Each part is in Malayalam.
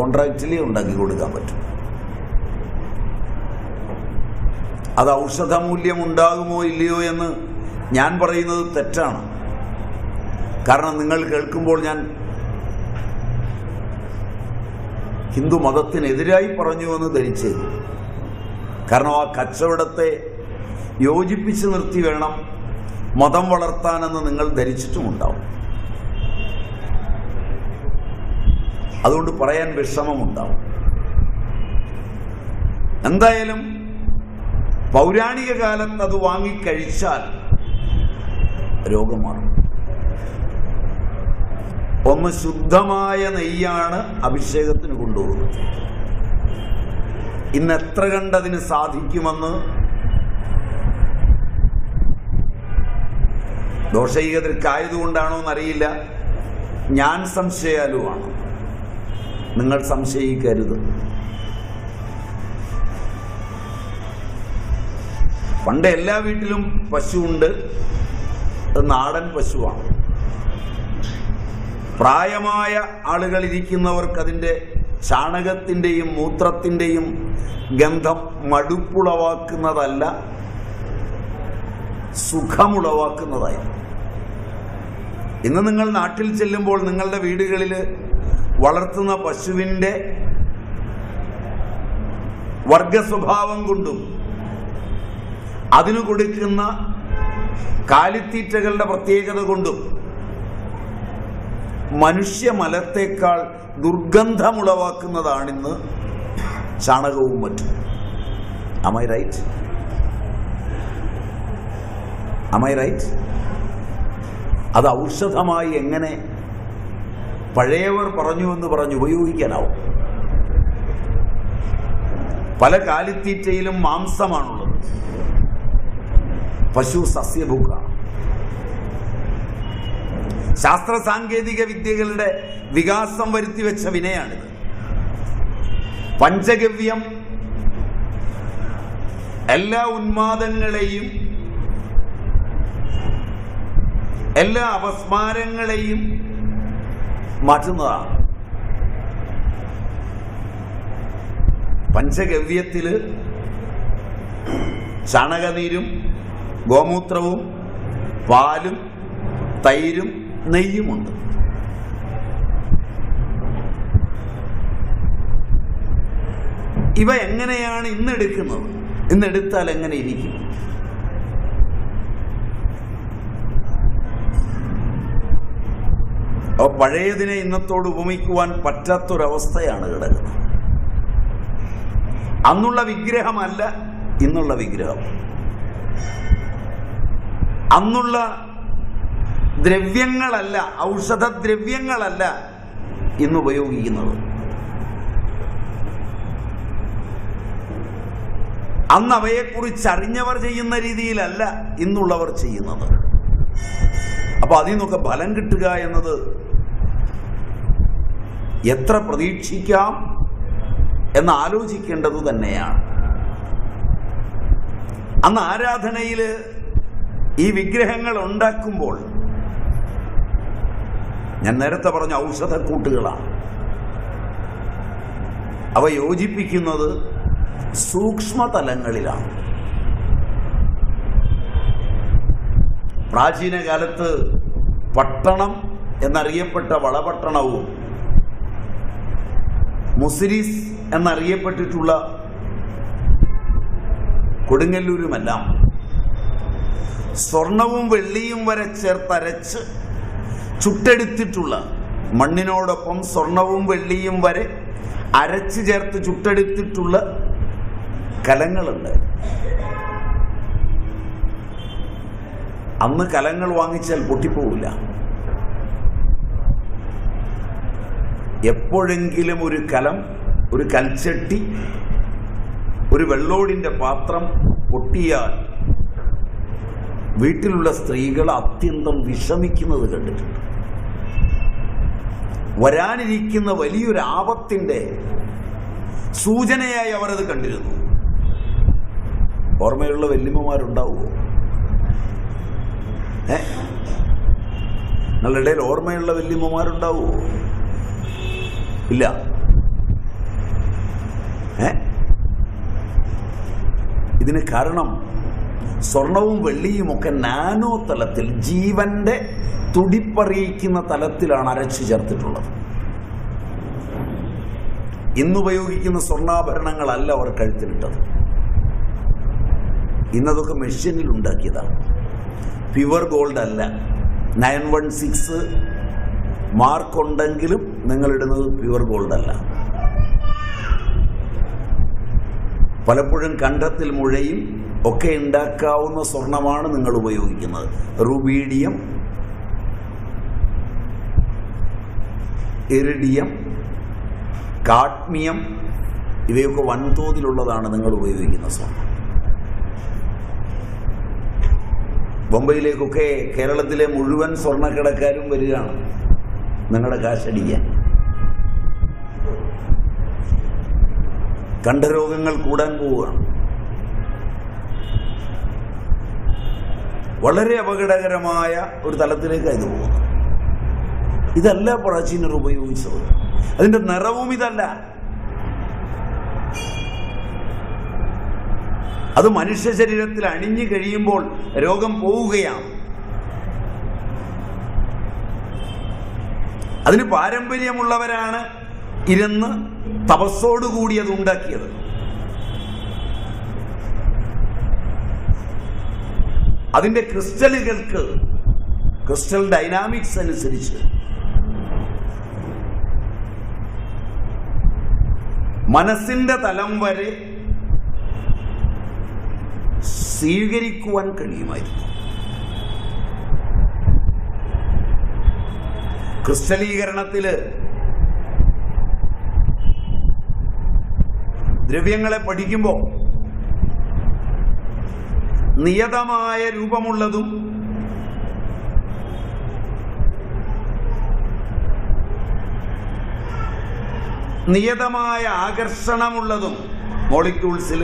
കോൺട്രാക്റ്റിലേ ഉണ്ടാക്കി കൊടുക്കാൻ പറ്റും. അത് ഔഷധ മൂല്യം ഉണ്ടാകുമോ ഇല്ലയോ എന്ന് ഞാൻ പറയുന്നത് തെറ്റാണ്. കാരണം നിങ്ങൾ കേൾക്കുമ്പോൾ ഞാൻ ഹിന്ദു മതത്തിനെതിരായി പറഞ്ഞു എന്ന് ധരിച്ചത് കാരണം ആ കച്ചവടത്തെ യോജിപ്പിച്ച് നിർത്തി വേണം മതം വളർത്താനെന്ന് നിങ്ങൾ ധരിച്ചിട്ടുമുണ്ടാവും. അതുകൊണ്ട് പറയാൻ വിഷമമുണ്ടാവും. എന്തായാലും പൗരാണിക കാലത്ത് അത് വാങ്ങിക്കഴിച്ചാൽ രോഗം മാറും ഒന്ന് ശുദ്ധമായ നെയ്യാണ് അഭിഷേകത്തിന് കൊണ്ടുപോകുന്നത് ഇന്ന് എത്ര കണ്ടതിന് സാധിക്കുമെന്ന് ദോഷീകതൃക്കായതുകൊണ്ടാണോ എന്നറിയില്ല. ഞാൻ സംശയാലുമാണ് നിങ്ങൾ സംശയിക്കരുത്. പണ്ട് എല്ലാ വീട്ടിലും പശുവുണ്ട്. നാടൻ പശുവാണ്. പ്രായമായ ആളുകൾ ഇരിക്കുന്നവർക്ക് അതിന്റെ ചാണകത്തിന്റെയും മൂത്രത്തിന്റെയും ഗന്ധം മടുപ്പുളവാക്കുന്നതല്ല സുഖമുളവാക്കുന്നതായിരുന്നു ഇന്ന് നിങ്ങൾ നാട്ടിൽ ചെല്ലുമ്പോൾ നിങ്ങളുടെ വീടുകളിൽ വളർത്തുന്ന പശുവിന്റെ വർഗസ്വഭാവം കൊണ്ടും അതിനു കൊടുക്കുന്ന കാലിത്തീറ്റകളുടെ പ്രത്യേകത കൊണ്ടും മനുഷ്യമലത്തേക്കാൾ ദുർഗന്ധമുളവാക്കുന്നതാണിന്ന് ചാണകവും മറ്റും. അമൈ റൈറ്റ് അമൈ റൈറ്റ് അത് ഔഷധമായി എങ്ങനെ പഴയവർ പറഞ്ഞു എന്ന് പറഞ്ഞ് ഉപയോഗിക്കാനാവും. പല കാലിത്തീറ്റയിലും മാംസമാണുള്ളത്. പശു സസ്യഭുക്കാണ് ശാസ്ത്ര സാങ്കേതിക വിദ്യകളുടെ വികാസം വരുത്തി വെച്ച വിനയാണിത്. പഞ്ചഗവ്യം എല്ലാ ഉന്മാദങ്ങളെയും എല്ലാ അപസ്മാരങ്ങളെയും മാറ്റുന്നതാണ് പഞ്ചഗവ്യത്തിൽ ചാണകനീരും ഗോമൂത്രവും പാലും തൈരും നെയ്യുമുണ്ട്. ഇവ എങ്ങനെയാണ് ഇന്നെടുക്കുന്നത്? ഇന്നെടുത്താൽ ഇന്ന് എങ്ങനെ ഇരിക്കും? അപ്പോൾ പഴയതിനെ ഇന്നത്തോട് ഉപമിക്കുവാൻ പറ്റാത്തൊരവസ്ഥയാണ് കിടക്കുന്നത്. അന്നുള്ള വിഗ്രഹമല്ല ഇന്നുള്ള വിഗ്രഹം. അന്നുള്ള ദ്രവ്യങ്ങളല്ല ഔഷധദ്രവ്യങ്ങളല്ല ഇന്ന് ഉപയോഗിക്കുന്നത്. അന്ന് അവയെക്കുറിച്ച് അറിഞ്ഞവർ ചെയ്യുന്ന രീതിയിലല്ല ഇന്നുള്ളവർ ചെയ്യുന്നത്. അപ്പോൾ അതിൽ നിന്നൊക്കെ ഫലം കിട്ടുക എന്നത് എത്ര പ്രതീക്ഷിക്കാം എന്ന് ആലോചിക്കേണ്ടത് തന്നെയാണ്. അന്ന് ആരാധനയിൽ ഈ വിഗ്രഹങ്ങൾ ഉണ്ടാക്കുമ്പോൾ ഞാൻ നേരത്തെ പറഞ്ഞ ഔഷധക്കൂട്ടുകളാണ്. അവ യോജിപ്പിക്കുന്നത് സൂക്ഷ്മതലങ്ങളിലാണ്. പ്രാചീന കാലത്ത് പട്ടണം എന്നറിയപ്പെട്ട വളപട്ടണവും മുസിരീസ് എന്നറിയപ്പെട്ടിട്ടുള്ള കൊടുങ്ങല്ലൂരുമെല്ലാം സ്വർണവും വെള്ളിയും വരെ ചേർത്തരച്ച് ചുട്ടെടുത്തിട്ടുള്ള മണ്ണിനോടൊപ്പം സ്വർണവും വെള്ളിയും വരെ അരച്ച് ചേർത്ത് ചുട്ടെടുത്തിട്ടുള്ള കലങ്ങളുണ്ട്. അന്ന് കലങ്ങൾ വാങ്ങിച്ചാൽ പൊട്ടിപ്പോവില്ല. എപ്പോഴെങ്കിലും ഒരു കലം ഒരു കൽച്ചട്ടി ഒരു വെള്ളോടിന്റെ പാത്രം പൊട്ടിയാൽ വീട്ടിലുള്ള സ്ത്രീകൾ അത്യന്തം വിഷമിക്കുന്നത് കണ്ടിട്ടുണ്ട്. വരാനിരിക്കുന്ന വലിയൊരു ആപത്തിന്റെ സൂചനയായി അവരത് കണ്ടിരുന്നു. ഓർമ്മയുള്ള വല്യമ്മമാരുണ്ടാവുമോ? നിങ്ങളുടെ ഇടയിൽ ഓർമ്മയുള്ള വല്യമ്മമാരുണ്ടാവുമോ? ഇല്ല. ഇതിന് കാരണം സ്വർണവും വെള്ളിയും ഒക്കെ നാനോ തലത്തിൽ ജീവന്റെ തുടിപ്പറിയിക്കുന്ന തലത്തിലാണ് അരച്ചു ചേർത്തിട്ടുള്ളത്. ഇന്നുപയോഗിക്കുന്ന സ്വർണാഭരണങ്ങളല്ല അവർ കഴുത്തിലിട്ടത്. ഇന്നതൊക്കെ മെഷീനിൽ ഉണ്ടാക്കിയതാണ് പ്യുവർ ഗോൾഡ് അല്ല. നയൻ വൺ സിക്സ് മാർക്ക് ഉണ്ടെങ്കിലും നിങ്ങളിടുന്നത് പ്യുവർ ഗോൾഡ് അല്ല. പലപ്പോഴും കണ്ടത്തിൽ മുഴയും ഒക്കെ ഉണ്ടാക്കാവുന്ന സ്വർണമാണ് നിങ്ങൾ ഉപയോഗിക്കുന്നത്. റുബീഡിയം എറിഡിയം കാഡ്മിയം ഇവയൊക്കെ വൻതോതിലുള്ളതാണ് നിങ്ങൾ ഉപയോഗിക്കുന്ന സ്വർണം. ബൊംബെയിലേക്കൊക്കെ കേരളത്തിലെ മുഴുവൻ സ്വർണക്കടക്കാരും വരികയാണ്. നിങ്ങളുടെ കാശടിക്കാൻ കണ്ഠരോഗങ്ങൾ കൂടാൻ പോവുകയാണ്. വളരെ അപകടകരമായ ഒരു തലത്തിലേക്ക് ഇത് പോകുന്നു. ഇതല്ല പ്രാചീനർ ഉപയോഗിച്ചത് അതിന്റെ നിറവും ഇതല്ല. അത് മനുഷ്യ ശരീരത്തിൽ അണിഞ്ഞു കഴിയുമ്പോൾ രോഗം പോവുകയാണ്. അതിന് പാരമ്പര്യമുള്ളവരാണ് ഇരുന്ന് തപസ്സോടുകൂടി അത് ഉണ്ടാക്കിയത്. അതിന്റെ ക്രിസ്റ്റലുകൾക്ക് ക്രിസ്റ്റൽ ഡൈനാമിക്സ് അനുസരിച്ച് മനസ്സിന്റെ തലം വരെ സ്വീകരിക്കുവാൻ കഴിയുമായിരുന്നു. ക്രിസ്റ്റലീകരണത്തിൽ ദ്രവ്യങ്ങളെ പഠിക്കുമ്പോൾ നിയതമായ രൂപമുള്ളതും നിയതമായ ആകർഷണമുള്ളതും മോളിക്യൂൾസിൽ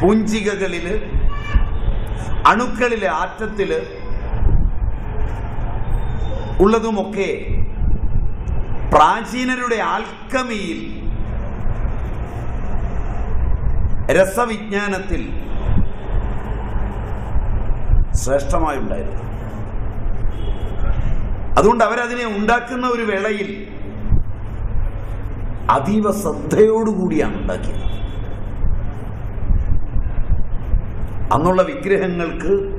പൂഞ്ചികകളിൽ അണുക്കളിലെ ആറ്റത്തിൽ ഉള്ളതുമൊക്കെ പ്രാചീനരുടെ ആൽക്കമിയിൽ രസവിജ്ഞാനത്തിൽ ശ്രേഷ്ഠമായുണ്ടായിരുന്നു. അതുകൊണ്ട് അവരതിനെ ഉണ്ടാക്കുന്ന ഒരു വേളയിൽ അതീവ ശ്രദ്ധയോടുകൂടിയാണ് ഉണ്ടാക്കിയത്. അന്നുള്ള വിഗ്രഹങ്ങൾക്ക്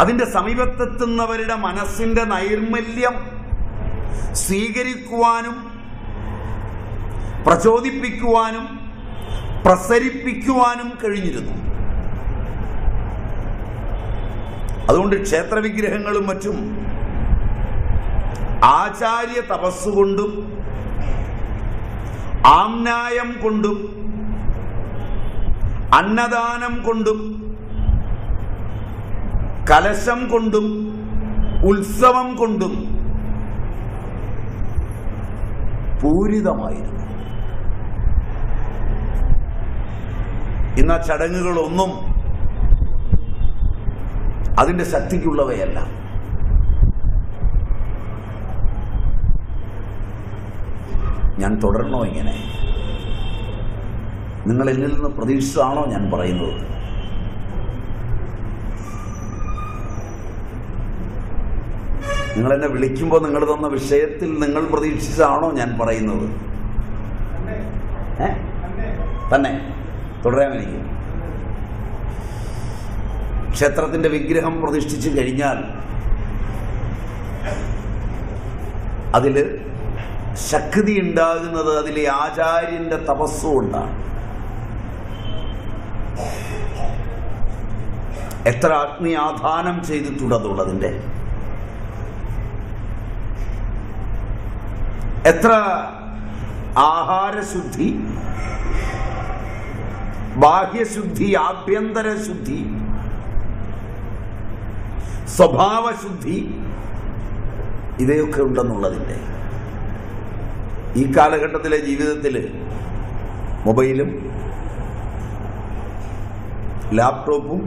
അതിന്റെ സമീപത്തെത്തുന്നവരുടെ മനസ്സിന്റെ നൈർമല്യം സ്വീകരിക്കുവാനും പ്രചോദിപ്പിക്കുവാനും പ്രസരിപ്പിക്കുവാനും കഴിഞ്ഞിരുന്നു. അതുകൊണ്ട് ക്ഷേത്രവിഗ്രഹങ്ങളും മറ്റും ആചാര്യ തപസ്സുകൊണ്ടും ആംനായം കൊണ്ടും അന്നദാനം കൊണ്ടും കലശം കൊണ്ടും ഉത്സവം കൊണ്ടും പൂരിതമായിരുന്നു. ഇന്ന് ആ ചടങ്ങുകളൊന്നും അതിന്റെ ശക്തിക്കുള്ളവയല്ല. ഞാൻ തുടരണോ ഇങ്ങനെ? നിങ്ങൾ എന്നിൽ നിന്ന് പ്രതീക്ഷിച്ചതാണോ ഞാൻ പറയുന്നത്? നിങ്ങൾ എന്നെ വിളിക്കുമ്പോൾ നിങ്ങൾ തന്ന വിഷയത്തിൽ നിങ്ങൾ പ്രതീക്ഷിച്ചതാണോ ഞാൻ പറയുന്നത്? തന്നെ. തുടരാൻ എനിക്ക് ക്ഷേത്രത്തിന്റെ വിഗ്രഹം പ്രതിഷ്ഠിച്ചു കഴിഞ്ഞാൽ അതിൽ ശക്തി ഉണ്ടാകുന്നത് അതിലെ ആചാര്യന്റെ തപസ്സുകൊണ്ടാണ് എത്ര അഗ്നി ആധാനം ചെയ്തിട്ടുള്ളതുള്ളതിന്റെ എത്ര ആഹാരശുദ്ധി ബാഹ്യശുദ്ധി ആഭ്യന്തര ശുദ്ധി സ്വഭാവശുദ്ധി ഇവയൊക്കെ ഉണ്ടെന്നുള്ളതിന്റെ ഈ കാലഘട്ടത്തിലെ ജീവിതത്തിൽ മൊബൈലും ലാപ്ടോപ്പും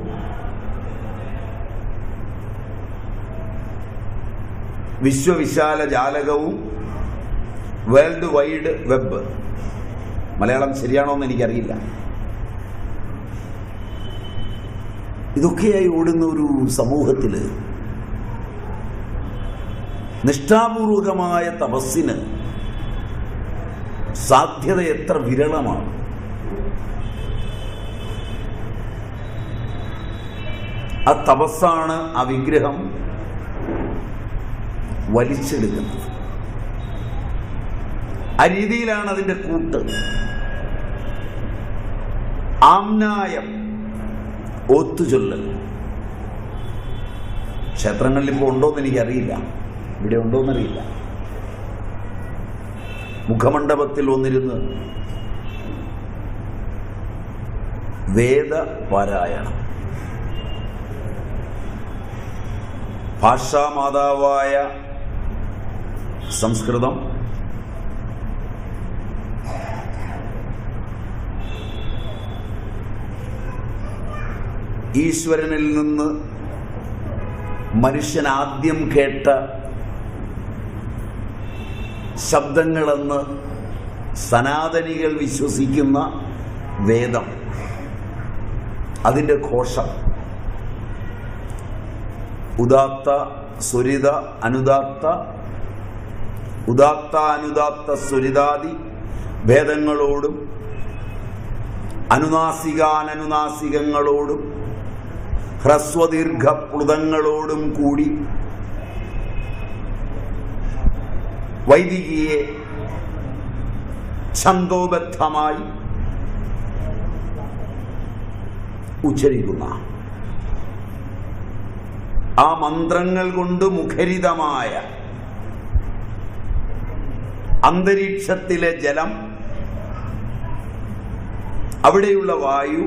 വിശ്വവിശാല ജാലകവും വേൾഡ് വൈഡ് വെബ്. മലയാളം ശരിയാണോ എന്ന് എനിക്കറിയില്ല. ഇതൊക്കെയായി ഓടുന്ന ഒരു സമൂഹത്തിൽ നിഷ്ഠാപൂർവകമായ തപസ്സിന് സാധ്യത എത്ര വിരളമാണ്. ആ തപസ്സാണ് ആ വിഗ്രഹം വലിച്ചെടുക്കുന്നത്. ആ രീതിയിലാണ് അതിന്റെ കൂട്ട്. ആംനായം ഒത്തുചൊല്ല്. ക്ഷേത്രങ്ങളിൽ ഇപ്പോൾ ഉണ്ടോയെന്ന് എനിക്കറിയില്ല. ഇവിടെ ഉണ്ടോയെന്നറിയില്ല മുഖമണ്ഡപത്തിൽ ഒന്നിരുന്ന് വേദപാരായണം. ഭാഷാമാതാവായ സംസ്കൃതം ഈശ്വരനിൽ നിന്ന് മനുഷ്യൻ ആദ്യം കേട്ട ശബ്ദങ്ങളെന്ന് സനാതനികൾ വിശ്വസിക്കുന്ന വേദം അതിന്റെ ഘോഷം. ഉദാത്ത സ്വരിത അനുദാത്ത ഉദാത്ത അനുദാത്ത സ്വരിതാദി ഭേദങ്ങളോടും അനുനാസികാനനുനാസികങ്ങളോടും ഹ്രസ്വദീർഘ പ്ലുതങ്ങളോടും കൂടി വൈദികിയെ ഛന്തോബദ്ധമായി ഉച്ചരിക്കുന്ന ആ മന്ത്രങ്ങൾ കൊണ്ട് മുഖരിതമായ അന്തരീക്ഷത്തിലെ ജലം അവിടെയുള്ള വായു